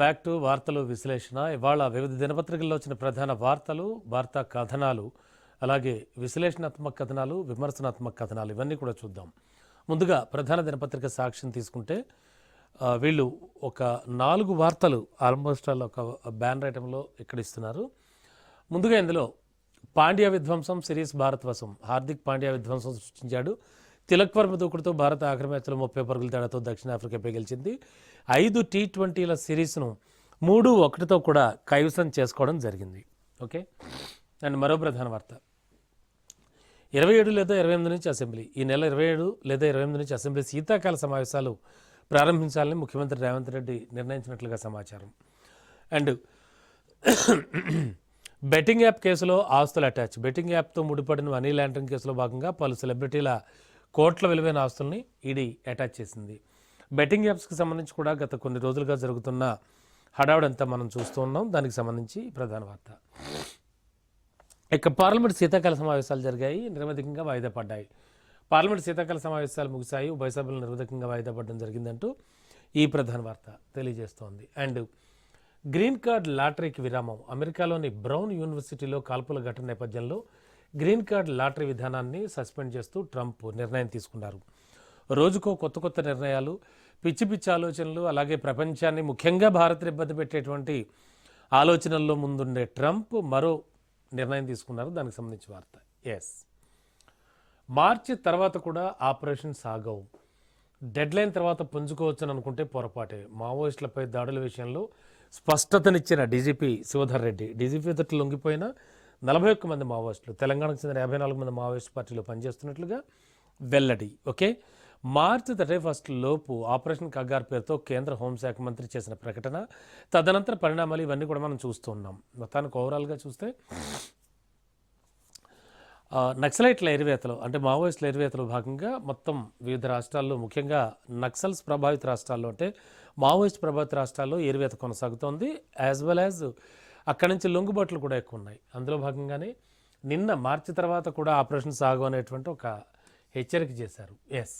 Back to వార్తలు విశ్లేషణ. ఇవాళ వివిధ దినపత్రికల్లో వచ్చిన ప్రధాన వార్తలు వార్తా కథనాలు అలాగే విశ్లేషణాత్మక కథనాలు విమర్శనాత్మక కథనాలు ఇవన్నీ కూడా చూద్దాం. ముందుగా ప్రధాన దినపత్రిక సాక్ష్యం తీసుకుంటే వీళ్ళు ఒక నాలుగు వార్తలు ఆల్మోస్ట్ ఒక బ్యాన్ ఐటెంలో ఇక్కడ ఇస్తున్నారు. ముందుగా ఇందులో పాండ్యా విధ్వంసం సిరీస్ భారత్వం హార్దిక్ పాండ్యా విధ్వంసం సృష్టించాడు. తిలక్ వర్మ దూకుడుతో భారత ఆఖరి మ్యాచ్లో ముప్పై పరుగుల తేడాతో దక్షిణాఫ్రికాపై గెలిచింది. ఐదు టీ ట్వంటీల సిరీస్ను మూడు ఒకటితో కూడా కైవసం చేసుకోవడం జరిగింది. ఓకే? అండ్ మరో ప్రధాన వార్త. ఇరవై ఏడు లేదా ఇరవై ఎనిమిది నుంచి అసెంబ్లీ. ఈ నెల ఇరవై ఏడు లేదా ఇరవై ఎనిమిది నుంచి అసెంబ్లీ శీతాకాల సమావేశాలు ప్రారంభించాలని ముఖ్యమంత్రి రేవంత్ రెడ్డి నిర్ణయించినట్లుగా సమాచారం. అండ్ బెట్టింగ్ యాప్ కేసులో ఆస్తులు అటాచ్. బెట్టింగ్ యాప్తో ముడిపడిన మనీ ల్యాండరింగ్ కేసులో భాగంగా పలు సెలబ్రిటీల కోట్ల విలువైన ఆస్తుల్ని ఈడీ అటాచ్ చేసింది. బెట్టింగ్ యాప్స్కి సంబంధించి కూడా గత కొన్ని రోజులుగా జరుగుతున్న హడావుడంతా మనం చూస్తూ ఉన్నాం. దానికి సంబంధించి ప్రధాన వార్త. ఇక పార్లమెంట్ శీతాకాల సమావేశాలు జరిగాయి. నిరవధికంగా వాయిదా పడ్డాయి. పార్లమెంట్ శీతాకాల సమావేశాలు ముగిశాయి. ఉభయ సభలు నిరవధికంగా వాయిదా పడడం జరిగిందంటూ ఈ ప్రధాన వార్త తెలియజేస్తోంది. అండ్ గ్రీన్ కార్డ్ లాటరీకి విరామం. అమెరికాలోని బ్రౌన్ యూనివర్సిటీలో కాల్పుల ఘటన నేపథ్యంలో గ్రీన్ కార్డ్ లాటరీ విధానాన్ని సస్పెండ్ చేస్తూ ట్రంప్ నిర్ణయం తీసుకున్నారు. రోజుకో కొత్త కొత్త నిర్ణయాలు పిచ్చి పిచ్చి ఆలోచనలు అలాగే ప్రపంచాన్ని ముఖ్యంగా భారత్ ఇబ్బంది పెట్టేటువంటి ఆలోచనల్లో ముందుండే ట్రంప్ మరో నిర్ణయం తీసుకున్నారు. దానికి సంబంధించి వార్త. ఎస్ మార్చి తర్వాత కూడా ఆపరేషన్ సాగవు. డెడ్లైన్ తర్వాత పుంజుకోవచ్చని అనుకుంటే పొరపాటే. మావోయిస్టులపై దాడుల విషయంలో స్పష్టతనిచ్చిన డీజీపీ శివధర్ రెడ్డి. డీజీపీ ఎదుట లొంగిపోయిన నలభై ఒక్క మంది మావోయిస్టులు తెలంగాణకు చెందిన యాభై నాలుగు మంది మావోయిస్ట్ పార్టీలో పనిచేస్తున్నట్లుగా వెల్లడి. ఓకే? మార్చి థర్టీ ఫస్ట్ లోపు ఆపరేషన్ కగ్గార్ పేరుతో కేంద్ర హోంశాఖ మంత్రి చేసిన ప్రకటన తదనంతర పరిణామాలు ఇవన్నీ కూడా మనం చూస్తున్నాం మొత్తానికి ఓవరాల్గా చూస్తే నక్సలైట్ల ఎరివేతలు అంటే మావోయిస్టుల ఎరివేతలో భాగంగా మొత్తం వివిధ రాష్ట్రాల్లో ముఖ్యంగా నక్సల్స్ ప్రభావిత రాష్ట్రాల్లో అంటే మావోయిస్ట్ ప్రభావిత రాష్ట్రాల్లో ఎరివేత కొనసాగుతోంది యాజ్ వెల్ యాజ్ అక్కడి నుంచి లొంగుబాట్లు కూడా ఎక్కువ ఉన్నాయి అందులో భాగంగానే నిన్న మార్చి తర్వాత కూడా ఆపరేషన్ సాగు అనేటువంటి ఒక హెచ్చరిక చేశారు. ఎస్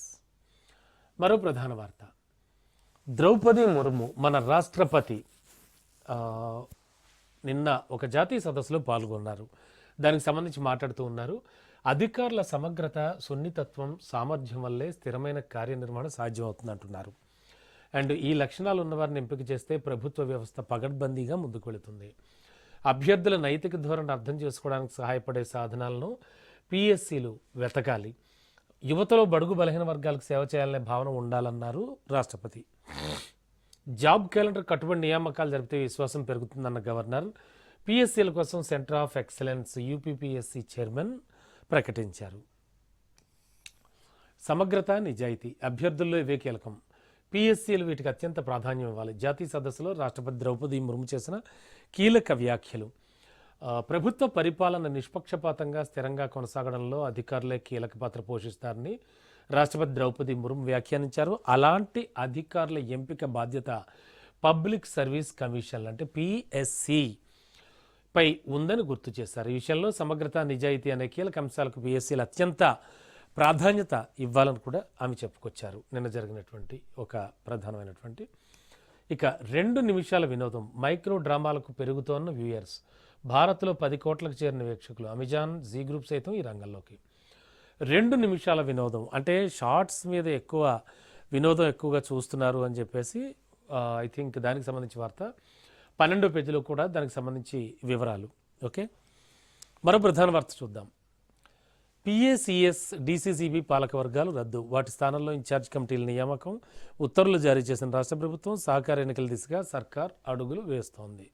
మరో ప్రధాన వార్త. ద్రౌపది ముర్ము మన రాష్ట్రపతి నిన్న ఒక జాతీయ సదస్సులో పాల్గొన్నారు. దానికి సంబంధించి మాట్లాడుతూ ఉన్నారు. అధికారుల సమగ్రత సున్నితత్వం సామర్థ్యం వల్లే స్థిరమైన కార్యనిర్వహణ సాధ్యమవుతుంది అంటున్నారు అండ్ ఈ లక్షణాలు ఉన్నవారిని ఎంపిక చేస్తే ప్రభుత్వ వ్యవస్థ పగడ్బందీగా ముందుకు వెళుతుంది. అభ్యర్థుల నైతిక ధోరణి అర్థం చేసుకోవడానికి సహాయపడే సాధనాలను పిఎస్సీలు వెతకాలి. యువతలో బడుగు బలహీన వర్గాలకు సేవ చేయాలనే భావన ఉండాలన్నారు రాష్ట్రపతి. జాబ్ క్యాలెండర్ కట్టుబడి నియామకాలు జరిపితే విశ్వాసం పెరుగుతుందన్న గవర్నర్ పిఎస్సీల కోసం centre of excellence UPPSC chairman ప్రకటించారు. సమగ్రత నిజాయితీ అభ్యర్థుల్లో ఇవే కీలకం. పిఎస్సీలు వీటికి అత్యంత ప్రాధాన్యం ఇవ్వాలి. జాతీయ సదస్సులో రాష్ట్రపతి ద్రౌపది ముర్ము చేసిన కీలక వ్యాఖ్యలు. ప్రభుత్వ పరిపాలన నిష్పక్షపాతంగా స్థిరంగా కొనసాగడంలో అధికారులే కీలక పాత్ర పోషిస్తారని రాష్ట్రపతి ద్రౌపది ముర్ము వ్యాఖ్యానించారు. అలాంటి అధికారుల ఎంపిక బాధ్యత పబ్లిక్ సర్వీస్ కమిషన్లు అంటే పిఎస్సి పై ఉందని గుర్తు చేశారు. ఈ విషయంలో సమగ్రత నిజాయితీ అనే కీలక అంశాలకు పిఎస్సీలు అత్యంత ప్రాధాన్యత ఇవ్వాలని కూడా ఆమె చెప్పుకొచ్చారు. నిన్న జరిగినటువంటి ఒక ప్రధానమైనటువంటి. ఇక రెండు నిమిషాల వినోదం. మైక్రో డ్రామాలకు పెరుగుతోన్న వ్యూయర్స్. భారత్లో పది కోట్లకు చేరిన వీక్షకులు అమెజాన్ జీ గ్రూప్ సైతం ఈ రంగంలోకి. రెండు నిమిషాల వినోదం. అంటే షార్ట్స్ మీద ఎక్కువ వినోదం ఎక్కువగా చూస్తున్నారు అని చెప్పేసి ఐ థింక్ దానికి సంబంధించి వార్త. పన్నెండో పేజీలో కూడా దానికి సంబంధించి వివరాలు. ఓకే? మరో ప్రధాన వార్త చూద్దాం. పిఏసిఎస్ డిసిసిబి పాలకవర్గాలు రద్దు. వాటి స్థానంలో ఇన్ఛార్జ్ కమిటీల నియామకం ఉత్తర్వులు జారీ చేసిన రాష్ట్ర ప్రభుత్వం సహకార ఎన్నికల దిశగా సర్కార్ అడుగులు వేస్తోంది.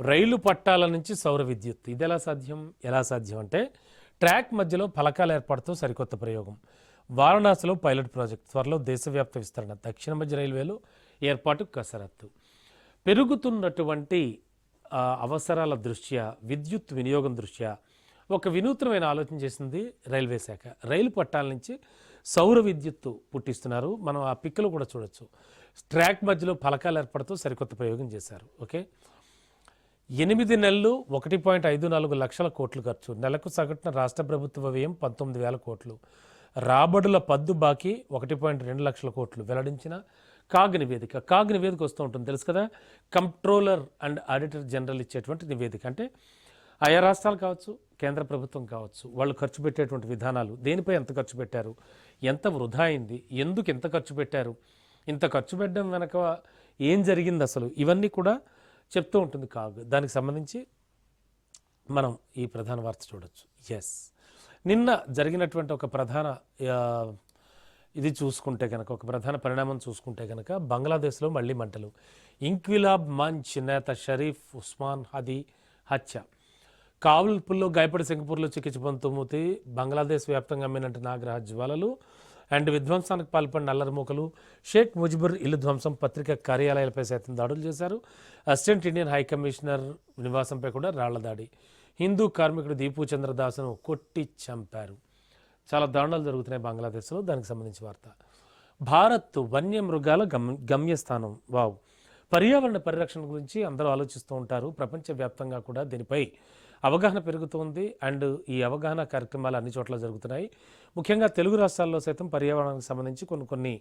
రైలు పట్టాల నుంచి సౌర విద్యుత్. ఇది ఎలా సాధ్యం? ఎలా సాధ్యం అంటే ట్రాక్ మధ్యలో ఫలకాల ఏర్పాటుతో సరికొత్త ప్రయోగం. వారణాసిలో పైలట్ ప్రాజెక్ట్. త్వరలో దేశవ్యాప్త విస్తరణ. దక్షిణ మధ్య రైల్వేలో ఏర్పాటు కసరత్తు. పెరుగుతున్నటువంటి అవసరాల దృష్ట్యా విద్యుత్ వినియోగం దృష్ట్యా ఒక వినూత్నమైన ఆలోచన చేసింది రైల్వే శాఖ. రైలు పట్టాల నుంచి సౌర విద్యుత్తు పుట్టిస్తున్నారు. మనం ఆ పిక్కలు కూడా చూడొచ్చు. ట్రాక్ మధ్యలో ఫలకాలు ఏర్పడుతూ సరికొత్త ప్రయోగం చేశారు. ఓకే? ఎనిమిది నెలలు ఒకటి పాయింట్ ఐదు నాలుగు లక్షల కోట్లు ఖర్చు. నెలకు సగటున రాష్ట్ర ప్రభుత్వ వ్యయం పంతొమ్మిది వేల కోట్లు. రాబడుల పద్దు బాకీ ఒకటి పాయింట్ రెండు లక్షల కోట్లు. వెల్లడించిన కాగ్ నివేదిక. కాగ్ నివేదిక వస్తూ ఉంటుంది. తెలుసు కదా? కంట్రోలర్ అండ్ ఆడిటర్ జనరల్ ఇచ్చేటువంటి నివేదిక. అంటే ఆయా రాష్ట్రాలు కావచ్చు కేంద్ర ప్రభుత్వం కావచ్చు వాళ్ళు ఖర్చు పెట్టేటువంటి విధానాలు దేనిపై ఎంత ఖర్చు పెట్టారు ఎంత వృధా అయింది ఎందుకు ఎంత ఖర్చు పెట్టారు ఇంత ఖర్చు పెట్టడం వెనక ఏం జరిగింది అసలు ఇవన్నీ కూడా చెప్తూ ఉంటుంది. కాగ్ దానికి సంబంధించి మనం ఈ ప్రధాన వార్త చూడొచ్చు. ఎస్ నిన్న జరిగినటువంటి ఒక ప్రధాన ఇది చూసుకుంటే కనుక ఒక ప్రధాన పరిణామం చూసుకుంటే కనుక బంగ్లాదేశ్లో మళ్ళీ మంటలు. ఇంక్విలాబ్ మంచ్ నేత షరీఫ్ ఉస్మాన్ హదీ హత్య. కావుల్పుల్లో గాయపడి సింగపూర్లో చికిత్స పొందుతూ బంగ్లాదేశ్ వ్యాప్తంగా అమ్మినట్టు నాగ్రహ జ్వాలలు. అండ్ విధ్వంసానికి పాల్పడిన అల్లరిమూకలు షేక్ ముజిబుర్ ఇల్లు ధ్వంసం పత్రిక కార్యాలయాలపై సైతం దాడులు చేశారు. అసిస్టెంట్ ఇండియన్ హై కమిషనర్ నివాసంపై కూడా రాళ్ళ దాడి. హిందూ కార్మికుడు దీపు చంద్రదాస్ను కొట్టి చంపారు. చాలా దారుణాలు జరుగుతున్నాయి బంగ్లాదేశ్లో. దానికి సంబంధించి వార్త. భారత్ వన్యమృగాల గమ్ గమ్యస్థానం. వావ్. పర్యావరణ పరిరక్షణ గురించి అందరూ ఆలోచిస్తూ ఉంటారు. ప్రపంచవ్యాప్తంగా కూడా దీనిపై అవగాహన పెరుగుతోంది అండ్ ఈ అవగాహన కార్యక్రమాలు అన్ని చోట్ల జరుగుతున్నాయి. ముఖ్యంగా తెలుగు రాష్ట్రాల్లో సైతం పర్యావరణానికి సంబంధించి కొన్ని కొన్ని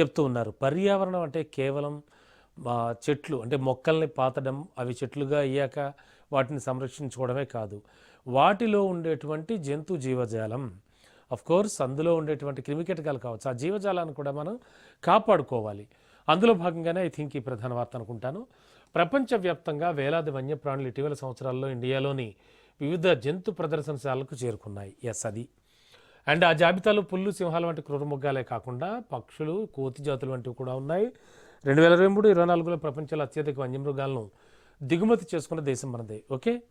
చెప్తూ ఉన్నారు. పర్యావరణం అంటే కేవలం చెట్లు అంటే మొక్కల్ని పాతడం అవి చెట్లుగా అయ్యాక వాటిని సంరక్షించుకోవడమే కాదు. వాటిలో ఉండేటువంటి జంతు జీవజాలం అఫ్ కోర్స్ అందులో ఉండేటువంటి క్రిమికీటకాలు కావచ్చు ఆ జీవజాలాన్ని కూడా మనం కాపాడుకోవాలి. అందులో భాగంగానే ఐ థింక్ ఈ ప్రధాన వార్త అనుకుంటాను. ప్రపంచవ్యాప్తంగా వేలాది వన్యప్రాణులు ఇటీవల సంవత్సరాల్లో ఇండియాలోని వివిధ జంతు ప్రదర్శనశాలకు చేరుకున్నాయి. ఎస్ అది. అండ్ ఆ జాబితాలో పుల్లు సింహాలు వంటి క్రూరముగ్గాలే కాకుండా పక్షులు కోతి జాతులు వంటివి కూడా ఉన్నాయి. రెండు వేల ఇరవై మూడు ఇరవై నాలుగులో ప్రపంచంలో అత్యధిక వన్యమృగాలను దిగుమతి చేసుకున్న దేశం మనదే. ఓకే?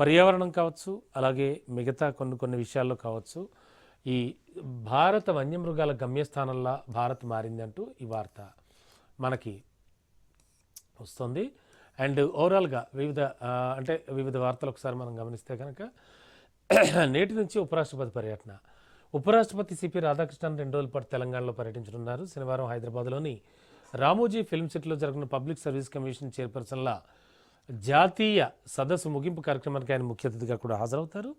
పర్యావరణం కావచ్చు అలాగే మిగతా కొన్ని కొన్ని విషయాల్లో కావచ్చు. ఈ భారత వన్యమృగాల గమ్యస్థానంలా భారత్ మారిందంటూ ఈ వార్త మనకి వస్తుంది. అండ్ ఓవరాల్గా వివిధ అంటే వివిధ వార్తలు ఒకసారి మనం గమనిస్తే కనుక నేటి నుంచి ఉపరాష్ట్రపతి పర్యటన. ఉపరాష్ట్రపతి సిపి రాధాకృష్ణన్ రెండు రోజుల పాటు తెలంగాణలో పర్యటించనున్నారు. శనివారం హైదరాబాద్లోని రామోజీ ఫిల్మ్ సిటీలో జరిగిన పబ్లిక్ సర్వీస్ కమిషన్ చైర్పర్సన్ల జాతీయ సదస్సు ముగింపు కార్యక్రమానికి ఆయన ముఖ్య అతిథిగా కూడా హాజరవుతారు.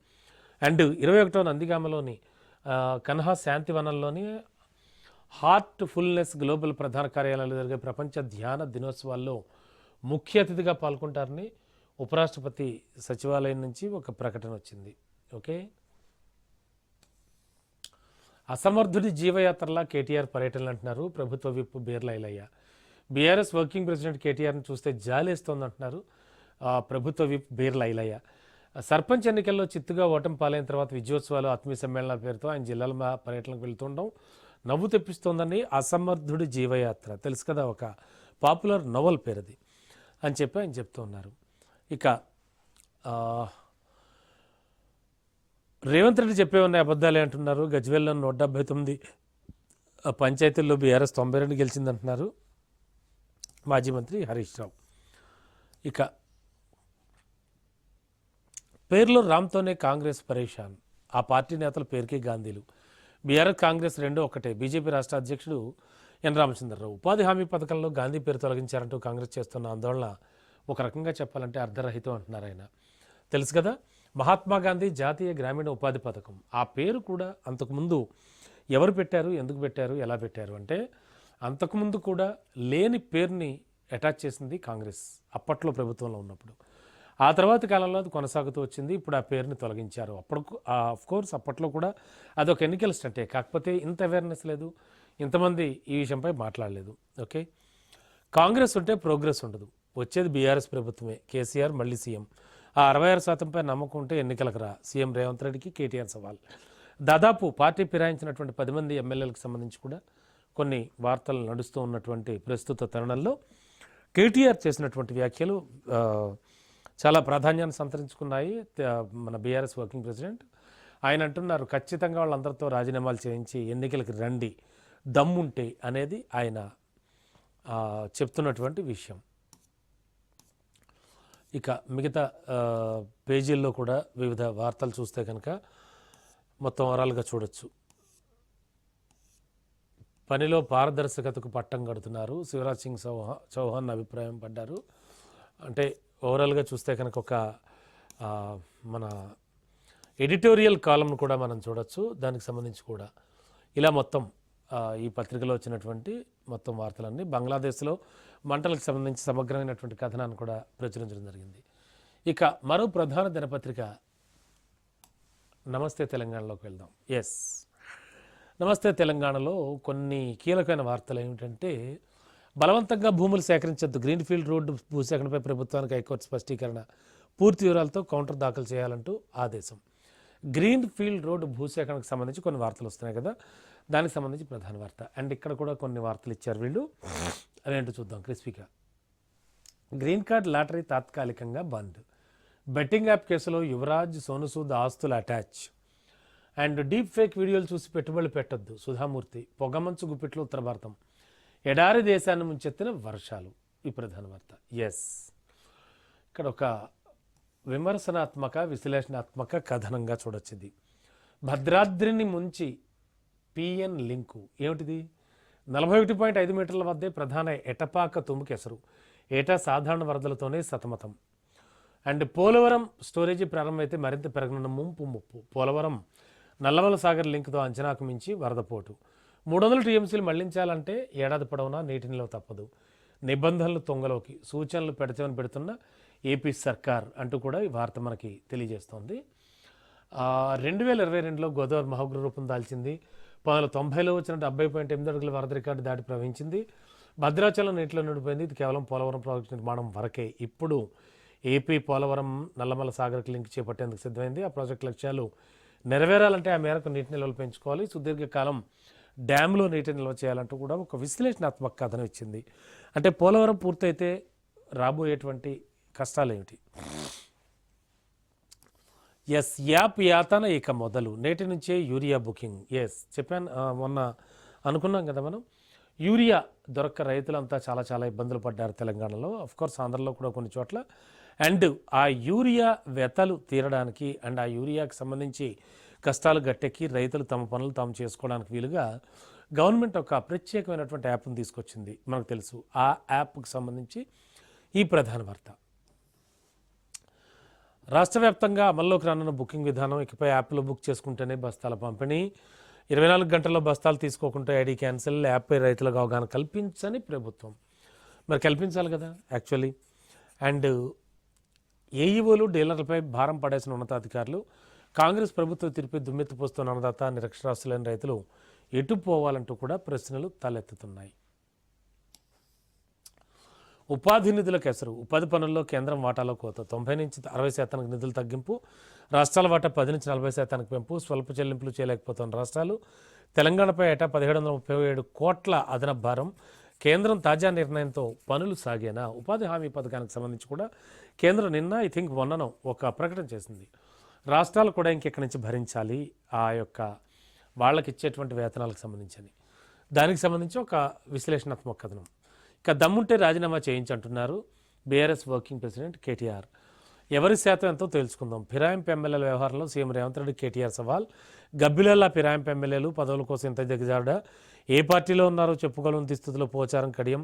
అండ్ ఇరవై ఒకటో నందిగామలోని కన్హా శాంతివనంలోని హార్ట్ ఫుల్నెస్ గ్లోబల్ ప్రధాన కార్యాలయంలో జరిగే ప్రపంచ ధ్యాన దినోత్సవాల్లో ముఖ్య అతిథిగా పాల్గొంటారని ఉపరాష్ట్రపతి సచివాలయం నుంచి ఒక ప్రకటన వచ్చింది. ఓకే? అసమర్థుడి జీవయాత్రలా కేటీఆర్ పర్యటనలు అంటున్నారు. ప్రభుత్వ whip Beerla Ilaiah BRS working president కేటీఆర్ని చూస్తే జాలేస్తోంది అంటున్నారు ప్రభుత్వ విప్ బీర్లైలయ్య సర్పంచ్ ఎన్నికల్లో చిత్తుగా ఓటమి పాలైన తర్వాత విజయోత్సవాలు ఆత్మీయ సమ్మేళనాల పేరుతో ఆయన జిల్లాల మా- పర్యటనకు వెళ్తుండడం నవ్వు తెప్పిస్తోందని అసమర్థుడి జీవయాత్ర. తెలుసు కదా ఒక పాపులర్ నవల్ పేరుది అని చెప్పి ఆయన చెప్తూ ఉన్నారు ఇక రేవంత్ రెడ్డి చెప్పే ఉన్నాయి అబద్ధాలు అంటున్నారు గజ్వేల్లో నూట డెబ్బై తొమ్మిది పంచాయతీల్లో బీఆర్ఎస్ తొంభై రెండు గెలిచిందంటున్నారు మాజీ మంత్రి హరీష్ రావు. ఇక పేర్లో రామ్తోనే కాంగ్రెస్ పరేషాన్. ఆ పార్టీ నేతల పేరుకే గాంధీలు. బీఆర్ఎస్ కాంగ్రెస్ రెండు ఒకటే. బీజేపీ రాష్ట్ర అధ్యక్షుడు ఎన్ రామచంద్రరావు. ఉపాధి హామీ పథకంలో గాంధీ పేరు తొలగించారంటూ కాంగ్రెస్ చేస్తున్న ఆందోళన ఒక రకంగా చెప్పాలంటే అర్ధరహితం అంటున్నారు ఆయన. తెలుసు కదా మహాత్మా గాంధీ జాతీయ గ్రామీణ ఉపాధి పథకం. ఆ పేరు కూడా అంతకుముందు ఎవరు పెట్టారు ఎందుకు పెట్టారు ఎలా పెట్టారు అంటే అంతకుముందు కూడా లేని పేరుని అటాచ్ చేసింది కాంగ్రెస్ అప్పట్లో ప్రభుత్వంలో ఉన్నప్పుడు. ఆ తర్వాత కాలంలో అది కొనసాగుతూ వచ్చింది. ఇప్పుడు ఆ పేరుని తొలగించారు. అప్పుడు ఆఫ్ కోర్స్ అప్పట్లో కూడా అదొక ఎన్నికల స్టంటే. కాకపోతే ఇంత అవేర్నెస్ లేదు. ఇంతమంది ఈ విషయంపై మాట్లాడలేదు. ఓకే? కాంగ్రెస్ ఉంటే ప్రోగ్రెస్ ఉండదు. వచ్చేది బీఆర్ఎస్ ప్రభుత్వమే. కేసీఆర్ మళ్ళీ సీఎం. ఆ అరవై ఆరు శాతంపై నమ్మకం ఉంటే ఎన్నికలకు రా. సీఎం రేవంత్ రెడ్డికి కేటీఆర్ సవాల్. దాదాపు పార్టీ ఫిరాయించినటువంటి పది మంది ఎమ్మెల్యేలకు సంబంధించి కూడా కొన్ని వార్తలు నడుస్తూ ఉన్నటువంటి ప్రస్తుత తరుణంలో కేటీఆర్ చేసినటువంటి వ్యాఖ్యలు చాలా ప్రాధాన్యాన్ని సంతరించుకున్నాయి మన బీఆర్ఎస్ వర్కింగ్ ప్రెసిడెంట్. ఆయన అంటున్నారు ఖచ్చితంగా వాళ్ళందరితో రాజీనామాలు చేయించి ఎన్నికలకు రండి. దమ్ముంటే అనేది ఆయన చెప్తున్నటువంటి విషయం. ఇక మిగతా పేజీల్లో కూడా వివిధ వార్తలు చూస్తే కనుక మొత్తం ఓవరాల్గా చూడొచ్చు. పనిలో పారదర్శకతకు పట్టం కడుతున్నారు. శివరాజ్ సింగ్ చౌహా చౌహాన్ అభిప్రాయం పడ్డారు. అంటే ఓవరాల్గా చూస్తే కనుక ఒక మన ఎడిటోరియల్ కాలంను కూడా మనం చూడొచ్చు. దానికి సంబంధించి కూడా ఇలా మొత్తం ఈ పత్రికలో వచ్చినటువంటి మొత్తం వార్తలన్నీ బంగ్లాదేశ్లో మంటలకు సంబంధించి సమగ్రమైనటువంటి కథనాన్ని కూడా ప్రచురించడం జరిగింది. ఇక మరో ప్రధాన దినపత్రిక నమస్తే తెలంగాణలోకి వెళ్దాం. ఎస్ నమస్తే తెలంగాణలో కొన్ని కీలకమైన వార్తలు ఏమిటంటే బలవంతంగా భూములు సేకరించొద్దు. గ్రీన్ఫీల్డ్ రోడ్డు భూసేకరణపై ప్రభుత్వానికి హైకోర్టు స్పష్టీకరణ పూర్తి వివరాలతో కౌంటర్ దాఖలు చేయాలంటూ ఆదేశం. గ్రీన్ ఫీల్డ్ రోడ్డు భూసేకరణకు సంబంధించి కొన్ని వార్తలు వస్తున్నాయి కదా. దానికి సంబంధించి ప్రధాన వార్త. అండ్ ఇక్కడ కూడా కొన్ని వార్తలు ఇచ్చారు వీళ్ళు. అవేంటో చూద్దాం. క్రిస్పీగా గ్రీన్ కార్డ్ లాటరీ తాత్కాలికంగా బంద్. బెట్టింగ్ యాప్ కేసులో యువరాజ్ సోనుసూద్ ఆస్తులు అటాచ్. అండ్ డీప్ ఫేక్ వీడియోలు చూసి పెట్టుబడులు పెట్టొద్దు. సుధామూర్తి పొగమంచు గుప్పిట్లు ఉత్తర భారతం. ఎడారి దేశాన్ని ముంచెత్తిన వర్షాలు. ఈ ప్రధాన వార్త. ఎస్ ఇక్కడ ఒక విమర్శనాత్మక విశ్లేషణాత్మక కథనంగా చూడొచ్చింది. భద్రాద్రిని ముంచి పిఎన్ లింకు. ఏమిటిది? నలభై ఒకటి పాయింట్ ఐదు మీటర్ల వద్దే ప్రధాన ఎటపాక తుమ్ముకెసరు ఏటా సాధారణ వరదలతోనే సతమతం. అండ్ పోలవరం స్టోరేజీ ప్రారంభమైతే మరింత పెరగనున్న ముంపు ముప్పు. పోలవరం నల్లమల సాగర్ లింక్తో అంచనాకు మించి వరదపోటు మూడు వందల టీఎంసీలు మళ్ళించాలంటే ఏడాది పొడవునా నీటి నిల్వ తప్పదు. నిబంధనలు తొంగలోకి సూచనలు పెడతామని పెడుతున్న ఏపీ సర్కార్ అంటూ కూడా ఈ వార్త మనకి తెలియజేస్తోంది. రెండు వేల ఇరవై రెండులో గోదావరి మహోగ్ర రూపం దాల్చింది. పంతొమ్మిది తొంభైలో వచ్చిన డెబ్బై పాయింట్ ఎనిమిది అడుగుల వరద రికార్డు దాటి ప్రవహించింది. భద్రాచలం నీటిలో నిండిపోయింది. ఇది కేవలం పోలవరం ప్రాజెక్టు నిర్మాణం వరకే. ఇప్పుడు ఏపీ పోలవరం నల్లమల సాగర్కి లింక్ చేపట్టేందుకు సిద్ధమైంది. ఆ ప్రాజెక్టు లక్ష్యాలు నెరవేరాలంటే ఆ మేరకు నీటి నిల్వలు పెంచుకోవాలి. సుదీర్ఘకాలం డ్యాంలో నీటిని నిల్వ చేయాలంటూ కూడా ఒక విశ్లేషణాత్మక కథనం ఇచ్చింది. అంటే పోలవరం పూర్తయితే రాబోయేటువంటి కష్టాలు ఏమిటి? ఎస్ యాప్ యాతన ఇక మొదలు. నేటి నుంచే యూరియా బుకింగ్. ఎస్ చెప్పాను మొన్న అనుకున్నాం కదా మనం. యూరియా దొరక్క రైతులంతా చాలా చాలా ఇబ్బందులు పడ్డారు తెలంగాణలో. కోర్స్ ఆంధ్రలో కూడా కొన్ని చోట్ల. అండ్ ఆ యూరియా వెతలు తీరడానికి అండ్ ఆ యూరియాకి సంబంధించి కష్టాలు గట్టెక్కి రైతులు తమ పనులు తాము చేసుకోవడానికి వీలుగా గవర్నమెంట్ ఒక ప్రత్యేకమైనటువంటి యాప్ను తీసుకొచ్చింది. మనకు తెలుసు. ఆ యాప్కి సంబంధించి ఈ ప్రధాన వార్త. రాష్ట్ర వ్యాప్తంగా అమల్లోకి రానున్న బుకింగ్ విధానం ఇకపై యాప్లో బుక్ చేసుకుంటేనే బస్తాల పంపిణీ ఇరవై నాలుగు గంటల్లో బస్తాలు తీసుకోకుండా ఐడి క్యాన్సిల్ యాప్పై రైతులకు అవగాహన కల్పించని ప్రభుత్వం. మరి కల్పించాలి కదా యాక్చువల్లీ. అండ్ ఏఈఓలు డీలర్లపై భారం పడేసిన ఉన్నతాధికారులు కాంగ్రెస్ ప్రభుత్వ తీర్పి దుమ్మెత్తిపోస్తున్న అన్నదాత నిరక్షరాస్యులైన రైతులు ఎటు పోవాలంటూ కూడా ప్రశ్నలు తలెత్తుతున్నాయి. ఉపాధి నిధుల ఎసరు ఉపాధి పనుల్లో కేంద్రం వాటాలో కోత. తొంభై నుంచి అరవై శాతానికి నిధులు తగ్గింపు రాష్ట్రాల వాటా పది నుంచి నలభై శాతానికి పెంపు స్వల్ప చెల్లింపులు చేయలేకపోతున్న రాష్ట్రాలు తెలంగాణపై ఏటా పదిహేడు వందల ముప్పై ఏడు కోట్ల అదనపు భారం కేంద్రం తాజా నిర్ణయంతో పనులు సాగేనా? ఉపాధి హామీ పథకానికి సంబంధించి కూడా కేంద్రం నిన్న ఐ థింక్ మొన్నను ఒక ప్రకటన చేసింది. రాష్ట్రాలు కూడా ఇంకెక్కడి నుంచి భరించాలి ఆ యొక్క వాళ్ళకి ఇచ్చేటువంటి వేతనాలకు సంబంధించి దానికి సంబంధించి ఒక విశ్లేషణాత్మక కథనం. ఇక దమ్ముంటే రాజీనామా చేయించంటున్నారు బీఆర్ఎస్ వర్కింగ్ ప్రెసిడెంట్ కేటీఆర్. ఎవరి శాతం ఎంతో తెలుసుకుందాం. ఫిరాయింపు ఎమ్మెల్యేల వ్యవహారంలో సీఎం రేవంత్ రెడ్డి కేటీఆర్ సవాల్. గబ్బిలల్లా ఫిరాయింపు ఎమ్మెల్యేలు పదవుల కోసం ఇంత దిగజారుడా? ఏ పార్టీలో ఉన్నారో చెప్పుకోలేని దుస్థితిలో పోచారం కడియం.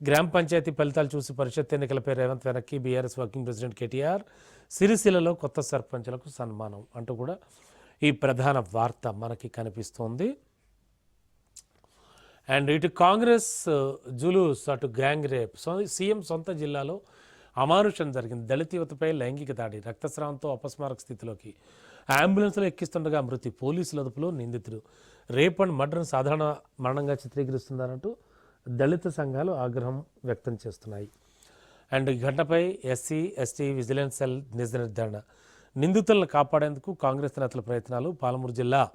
గ్రామ పంచాయతీ ఫలితాలు చూసి పరిషత్ ఎన్నికలపై రేవంత్ వెనక్కి బీఆర్ఎస్ వర్కింగ్ ప్రెసిడెంట్ కేటీఆర్ సిరిసిల్లలో కొత్త సర్పంచులకు సన్మానం అంటూ కూడా ఈ ప్రధాన వార్త మనకి కనిపిస్తోంది. అండ్ ఇటు కాంగ్రెస్ జులూస్ అటు గ్యాంగ్ రేప్. సో సీఎం సొంత జిల్లాలో అమానుషం జరిగింది. దళిత యువతపై లైంగిక దాడి రక్తస్రావంతో అపస్మారక స్థితిలోకి. అంబులెన్స్లో ఎక్కిస్తుండగా మృతి పోలీసుల అదుపులో నిందితుడు రేప్ అండ్ మర్డర్ను సాధారణ మరణంగా చిత్రీకరిస్తున్నారంటూ దళిత సంఘాలు ఆగ్రహం వ్యక్తం చేస్తున్నాయి. అండ్ ఈ ఘటనపై ఎస్సీ ఎస్టీ విజిలెన్స్ సెల్ నిజ నిర్ధారణ. నిందితులను కాపాడేందుకు కాంగ్రెస్ నేతల ప్రయత్నాలు పాలమూరు జిల్లా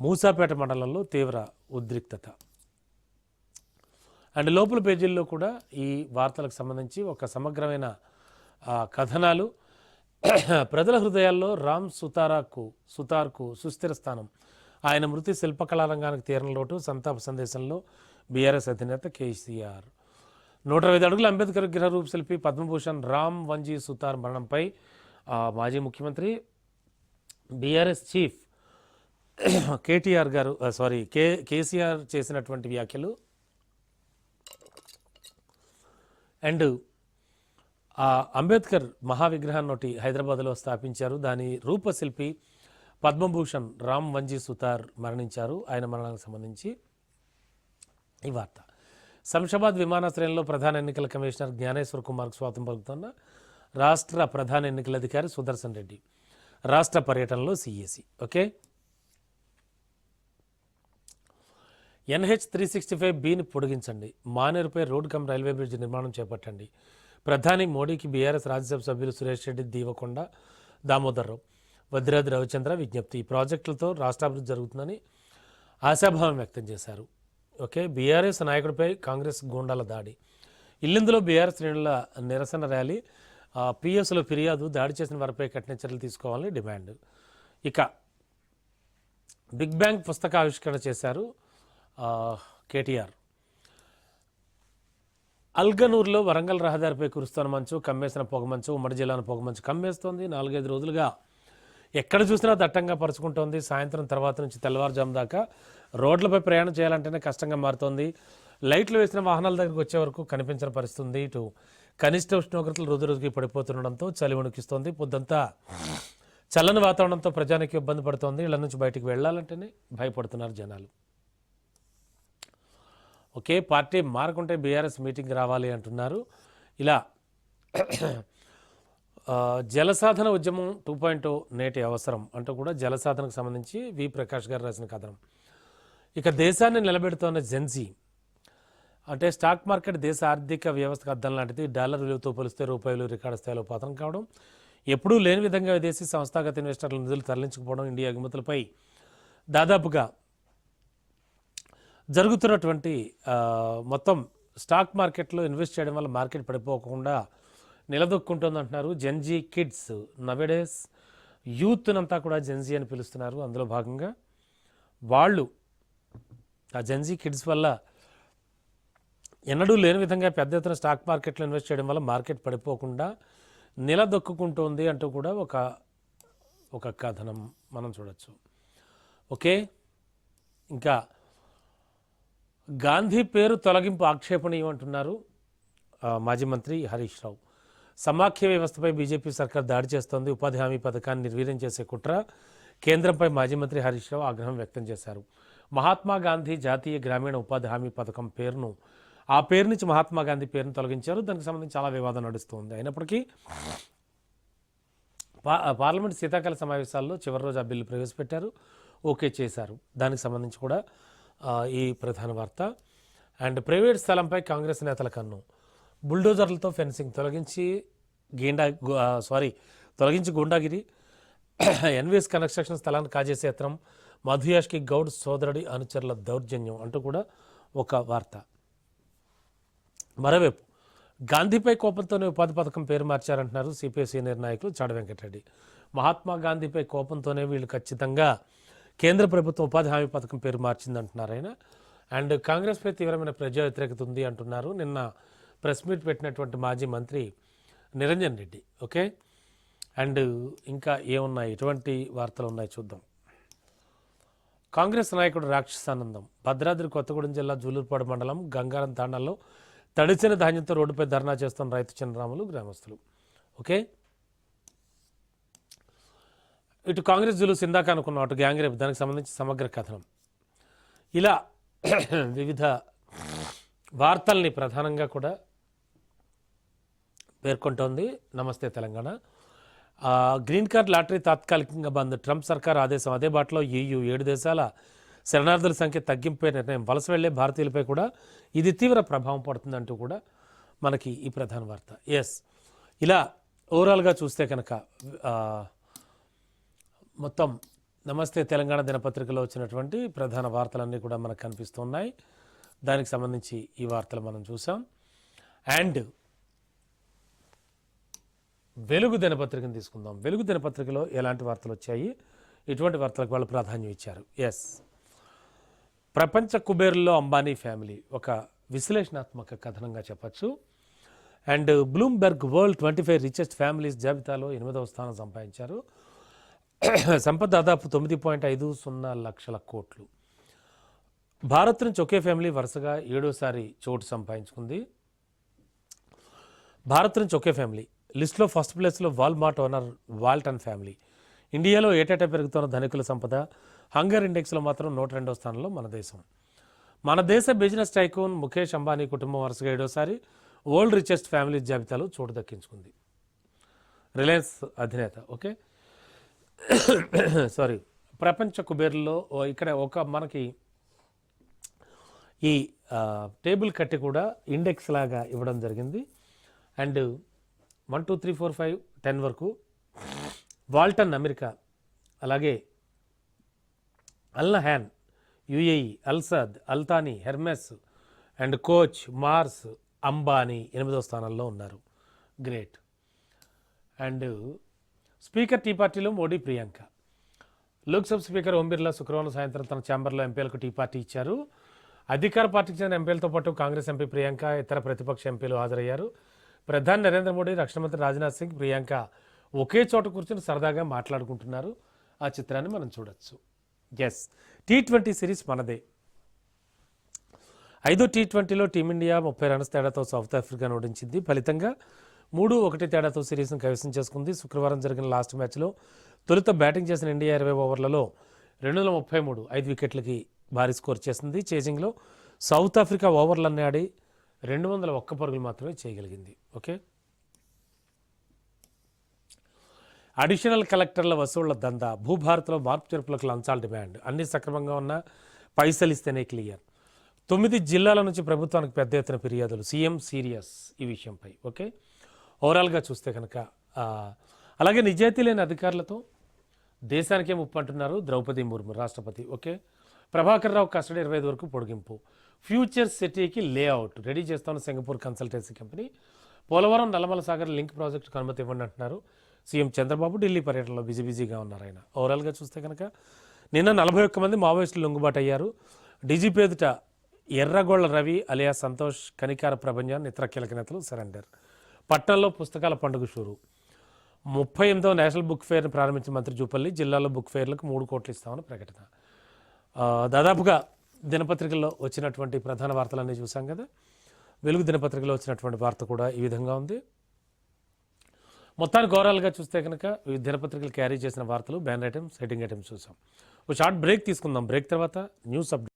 మూసాపేట మండలంలో తీవ్ర ఉద్రిక్తత. అండ్ లోపల పేజీల్లో కూడా ఈ వార్తలకు సంబంధించి ఒక సమగ్రమైన కథనాలు. ప్రజల హృదయాల్లో రామ్ సుతారాకు సుతార్కు సుస్థిర స్థానం. ఆయన మృతి శిల్పకళా రంగానికి తీరని లోటు సంతాప సందేశంలో బీఆర్ఎస్ అధినేత కేసీఆర్. నూట ఇరవై అడుగుల అంబేద్కర్ విగ్రహ రూపశిల్పి పద్మభూషణ్ రామ్ వంజీ సుతార్ మరణంపై మాజీ ముఖ్యమంత్రి బీఆర్ఎస్ చీఫ్ కేటీఆర్ గారు సారీ కే కేసీఆర్ చేసినటువంటి వ్యాఖ్యలు. అండ్ అంబేద్కర్ మహావిగ్రహాన్ని ఒకటి హైదరాబాద్లో స్థాపించారు. దాని రూపశిల్పి పద్మభూషణ్ రామ్ వంజీ సుతార్ మరణించారు. ఆయన మరణానికి సంబంధించి ఈ వార్త. శంషాబాద్ విమానాశ్రయంలో ప్రధాన ఎన్నికల కమిషనర్ జ్ఞానేశ్వర్ కుమార్కు స్వాగతం పలుకుతున్న రాష్ట్ర ప్రధాన ఎన్నికల అధికారి సుదర్శన్ రెడ్డి. రాష్ట్ర పర్యటనలో CAC okay? NH three sixty five బిని పొడిగించండి. మానేరుపై రోడ్ కమ్ రైల్వే బ్రిడ్జ్ నిర్మాణం చేపట్టండి. ప్రధాని మోడీకి బీఆర్ఎస్ రాజ్యసభ సభ్యులు సురేష్ రెడ్డి దీవకొండ దామోదర్రావు. భద్రాద్రి రవిచంద్ర విజ్ఞప్తి. ఈ ప్రాజెక్టులతో రాష్ట్రాభివృద్ధి జరుగుతుందని ఆశాభావం వ్యక్తం చేశారు. ఓకే? బీఆర్ఎస్ నాయకుడిపై కాంగ్రెస్ గూండాల దాడి. ఇల్లిందులో బీఆర్ఎస్ శ్రేణుల నిరసన ర్యాలీ. పిఎస్లో ఫిర్యాదు దాడి చేసిన వారిపై కఠిన చర్యలు తీసుకోవాలని డిమాండ్. ఇక బిగ్ బ్యాంగ్ పుస్తక ఆవిష్కరణ చేశారు కేటీఆర్. అల్గనూరులో వరంగల్ రహదారిపై కురుస్తున్న మంచు కమ్మేసిన పొగమంచు ఉమ్మడి జిల్లాను పొగమంచు కమ్మేస్తోంది. నాలుగైదు రోజులుగా ఎక్కడ చూసినా దట్టంగా పరుచుకుంటోంది. సాయంత్రం తర్వాత నుంచి తెల్లవారుజాము దాకా రోడ్లపై ప్రయాణం చేయాలంటేనే కష్టంగా మారుతోంది. లైట్లు వేసిన వాహనాల దగ్గరికి వచ్చే వరకు కనిపించిన పరిస్థితుంది. ఇటు కనిష్ట ఉష్ణోగ్రతలు రోజు రోజుకి పడిపోతుండడంతో చలి వణికిస్తోంది. పొద్దంతా చల్లని వాతావరణంతో ప్రజానికి ఇబ్బంది పడుతోంది. ఇళ్ళ నుంచి బయటికి వెళ్ళాలంటేనే భయపడుతున్నారు జనాలు. ఒకే పార్టీ మారకుంటే బీఆర్ఎస్ మీటింగ్ రావాలి అంటున్నారు. ఇలా జలసాధన ఉద్యమం టూ పాయింట్ నేటి అవసరం అంటూ కూడా జలసాధనకు సంబంధించి వి ప్రకాష్ గారు రాసిన కథనం. ఇక దేశాన్ని నిలబెడుతున్న జెన్సీ అంటే స్టాక్ మార్కెట్ దేశ ఆర్థిక వ్యవస్థకు అద్దం లాంటిది డాలర్ విలువతో పోలిస్తే రూపాయలు రికార్డు స్థాయిలో పతనం కావడం ఎప్పుడూ లేని విధంగా విదేశీ సంస్థాగత ఇన్వెస్టర్ల నిధులు తరలించకపోవడం ఇండియా ఎగుమతులపై దాదాపుగా జరుగుతున్నటువంటి మొత్తం స్టాక్ మార్కెట్లో ఇన్వెస్ట్ చేయడం వల్ల మార్కెట్ పడిపోకుండా నిలదొక్కుంటుంది అంటున్నారు జెన్జీ కిడ్స్ నవెడేస్ యూత్నంతా కూడా జెన్జీ అని పిలుస్తున్నారు. అందులో భాగంగా వాళ్ళు ఆ జెన్జీ కిడ్స్ వల్ల ఎన్నడూ లేని విధంగా పెద్ద ఎత్తున స్టాక్ మార్కెట్లో ఇన్వెస్ట్ చేయడం వల్ల మార్కెట్ పడిపోకుండా నిలదొక్కుంటుంది అంటూ కూడా ఒక ఒక కథనం మనం చూడొచ్చు. ఓకే? ఇంకా గాంధీ పేరు తొలగింపు ఆక్షేపణీయం అంటున్నారు మాజీ మంత్రి హరీష్ రావు. సమాఖ్య వ్యవస్థపై బీజేపీ సర్కార్ దాడి చేస్తోంది. ఉపాధి హామీ పథకాన్ని నిర్వీర్యం చేసే కుట్ర కేంద్రంపై మాజీ మంత్రి హరీష్ రావు ఆగ్రహం వ్యక్తం చేశారు. మహాత్మా గాంధీ జాతీయ గ్రామీణ ఉపాధి హామీ పథకం పేరును ఆ పేరు నుంచి మహాత్మా గాంధీ పేరును తొలగించారు. దానికి సంబంధించి చాలా వివాదం నడుస్తుంది. అయినప్పటికీ పా పార్లమెంట్ శీతాకాల సమావేశాల్లో చివరి రోజు ఆ బిల్లు ప్రవేశపెట్టారు. ఓకే చేశారు. దానికి సంబంధించి కూడా ఈ ప్రధాన వార్త. అండ్ ప్రైవేట్ స్థలంపై కాంగ్రెస్ నేతల కన్ను. బుల్డోజర్లతో ఫెన్సింగ్ తొలగించి గేండా సారీ తొలగించి గుండాగిరి ఎన్విఎస్ కన్స్ట్రక్షన్ స్థలాన్ని కాజేసే యత్నం మధుయాష్కి గౌడ్ సోదరుడి అనుచరుల దౌర్జన్యం అంటూ కూడా ఒక వార్త. మరోవైపు గాంధీపై కోపంతోనే ఉపాధి పథకం పేరు మార్చారంటున్నారు సిపిఐ సీనియర్ నాయకులు చాడ వెంకటరెడ్డి. మహాత్మా గాంధీపై కోపంతోనే వీళ్ళు ఖచ్చితంగా కేంద్ర ప్రభుత్వం ఉపాధి హామీ పథకం పేరు మార్చిందంటున్నారు ఆయన. అండ్ కాంగ్రెస్పై తీవ్రమైన ప్రజా వ్యతిరేకత ఉంది అంటున్నారు. నిన్న ప్రెస్ మీట్ పెట్టినటువంటి మాజీ మంత్రి నిరంజన్ రెడ్డి ఓకే? అండ్ ఇంకా ఏమున్నాయి? ఎటువంటి వార్తలు ఉన్నాయి చూద్దాం. కాంగ్రెస్ నాయకుడు రాక్షసానందం భద్రాద్రి కొత్తగూడెం జిల్లా జూలూరుపాడు మండలం గంగారం తాండాల్లో తడిచిన ధాన్యంతో రోడ్డుపై ధర్నా చేస్తున్న రైతు చంద్రరాములు గ్రామస్తులు ఓకే? ఇటు కాంగ్రెస్ జులుస్ ఇందాక అనుకున్నాం అటు గ్యాంగ్రేప్ దానికి సంబంధించి సమగ్ర కథనం. ఇలా వివిధ వార్తల్ని ప్రధానంగా కూడా పేర్కొంటోంది. నమస్తే తెలంగాణ. గ్రీన్ కార్డ్ లాటరీ తాత్కాలికంగా బంద్. ట్రంప్ సర్కార్ ఆదేశం అదే బాటలో ఈయూ ఏడు దేశాల శరణార్థుల సంఖ్య తగ్గింపే నిర్ణయం వలస వెళ్ళే భారతీయులపై కూడా ఇది తీవ్ర ప్రభావం పడుతుందంటూ కూడా మనకి ఈ ప్రధాన వార్త. ఎస్ ఇలా ఓవరాల్గా చూస్తే కనుక మొత్తం నమస్తే తెలంగాణ దినపత్రికలో వచ్చినటువంటి ప్రధాన వార్తలన్నీ కూడా మనకు కనిపిస్తున్నాయి దానికి సంబంధించి ఈ వార్తలు మనం చూసాం. అండ్ వెలుగు దినపత్రికను తీసుకుందాం. వెలుగు దినపత్రికలో ఎలాంటి వార్తలు వచ్చాయి? ఇటువంటి వార్తలకు వాళ్ళు ప్రాధాన్యం ఇచ్చారు. ఎస్ ప్రపంచ కుబేరుల్లో అంబానీ ఫ్యామిలీ ఒక విశ్లేషణాత్మక కథనంగా చెప్పచ్చు. And Bloomberg world twenty five richest families జాబితాలో ఎనిమిదవ స్థానం సంపాదించారు. సంపద దాదాపు తొమ్మిది పాయింట్ ఐదు సున్నా లక్షల కోట్లు. భారత్ నుంచి ఒకే ఫ్యామిలీ వరుసగా ఏడోసారి చోటు సంపాదించుకుంది. భారత్ నుంచి ఒకే ఫ్యామిలీ. లిస్ట్లో ఫస్ట్ ప్లేస్లో వాల్మార్ట్ ఓనర్ వాల్టన్ ఫ్యామిలీ. ఇండియాలో ఏటేటా పెరుగుతున్న ధనికుల సంపద? హంగర్ ఇండెక్స్లో మాత్రం నూట రెండవ స్థానంలో మన దేశం. మన దేశ బిజినెస్ టైకూన్ ముఖేష్ అంబానీ కుటుంబం వరుసగా ఏడోసారి వరల్డ్ రిచెస్ట్ ఫ్యామిలీ జాబితాలో చోటు దక్కించుకుంది. రిలయన్స్ అధినేత ఓకే? సారీ. ప్రపంచ కుబేర్లో ఇక్కడ ఒక మనకి ఈ టేబుల్ కట్టి కూడా ఇండెక్స్ లాగా ఇవ్వడం జరిగింది. And one two three four five ten వరకు. వాల్టన్ అమెరికా అలాగే Al Nahyan UAE అల్సద్ Al Thani Hermes and Koch Mars Ambani ఎనిమిదో స్థానంలో ఉన్నారు. గ్రేట్. అండ్ స్పీకర్ టీ పార్టీలో మోడీ ప్రియాంక. లోక్సభ స్పీకర్ ఓం బిర్లా శుక్రవారం సాయంత్రం తన ఛాంబర్లో ఎంపీలకు టీ పార్టీ ఇచ్చారు. అధికార పార్టీకి చెందిన ఎంపీలతో పాటు కాంగ్రెస్ ఎంపీ ప్రియాంక ఇతర ప్రతిపక్ష ఎంపీలు హాజరయ్యారు. ప్రధాని నరేంద్ర మోడీ రక్షణ మంత్రి రాజ్నాథ్ సింగ్ ప్రియాంక ఒకే చోట కూర్చొని సరదాగా మాట్లాడుకుంటున్నారు. ఆ చిత్రాన్ని మనం చూడొచ్చు. ఎస్ టీ ట్వంటీ సిరీస్ మనదే. ఐదో టీ ట్వంటీలో టీమిండియా ముప్పై రన్స్ తేడాతో సౌత్ ఆఫ్రికాను ఓడించింది. ఫలితంగా మూడు ఒకటి తేడాతో సిరీస్ను కైవసం చేసుకుంది. శుక్రవారం జరిగిన లాస్ట్ మ్యాచ్లో తొలుత బ్యాటింగ్ చేసిన ఇండియా ఇరవై ఓవర్లలో రెండు వందల ముప్పై మూడు ఐదు వికెట్లకి భారీ స్కోర్ చేసింది. చేజింగ్లో సౌత్ ఆఫ్రికా ఓవర్లన్నీ ఆడి రెండు వందల ఒక్క పరుగులు మాత్రమే చేయగలిగింది. ఓకే? అడిషనల్ కలెక్టర్ల వసూళ్ళ దందా భూభారత్లో మార్పు చేర్పులకు లంచాల డిమాండ్ అన్ని సక్రమంగా ఉన్న పైసలు ఇస్తేనే క్లియర్. తొమ్మిది జిల్లాల నుంచి ప్రభుత్వానికి పెద్ద ఎత్తున ఫిర్యాదులు సీఎం సీరియస్ ఈ విషయంపై ఓకే? ఓవరాల్గా చూస్తే కనుక అలాగే నిజాయితీ లేని అధికారులతో దేశానికే ముప్పు అంటున్నారు ద్రౌపది ముర్ము రాష్ట్రపతి ఓకే? ప్రభాకర్ రావు కస్టడీ ఇరవై ఐదు వరకు పొడిగింపు. ఫ్యూచర్ సిటీకి లేఅవుట్ రెడీ చేస్తాను Singapore consultancy company. Polavaram Nallamala Sagar link ప్రాజెక్టుకు అనుమతి ఇవ్వండి అంటున్నారు సీఎం చంద్రబాబు ఢిల్లీ పర్యటనలో బిజీ బిజీగా ఉన్నారు ఆయన. ఓవరాల్గా చూస్తే కనుక నిన్న నలభై ఒక్క మంది మావోయిస్టులు లొంగుబాటు అయ్యారు డీజీపీ ఎదుట ఎర్రగొళ్ళ రవి అలియా సంతోష్ కనికార ప్రభంజ ఇతర కీలక నేతలు సరెండర్. పట్టణంలో పుస్తకాల పండుగ షూరు. ముప్పై ఎనిమిదవ నేషనల్ బుక్ ఫేర్ని ప్రారంభించిన మంత్రి జూపల్లి జిల్లాలో బుక్ ఫేర్లకు మూడు కోట్లు ఇస్తామని ప్రకటన. దాదాపుగా దినపత్రికల్లో వచ్చినటువంటి ప్రధాన వార్తలన్నీ చూసాం కదా. వెలుగు దినపత్రికలో వచ్చినటువంటి వార్త కూడా ఈ విధంగా ఉంది. మొత్తానికి ఓవరాల్గా చూస్తే కనుక ఈ దినపత్రికలు క్యారీ చేసిన వార్తలు బ్యాన్ ఐటమ్స్ హెడ్డింగ్ ఐటమ్స్ చూసాం ఒక షార్ట్ బ్రేక్ తీసుకుందాం. బ్రేక్ తర్వాత న్యూస్ అప్డేట్.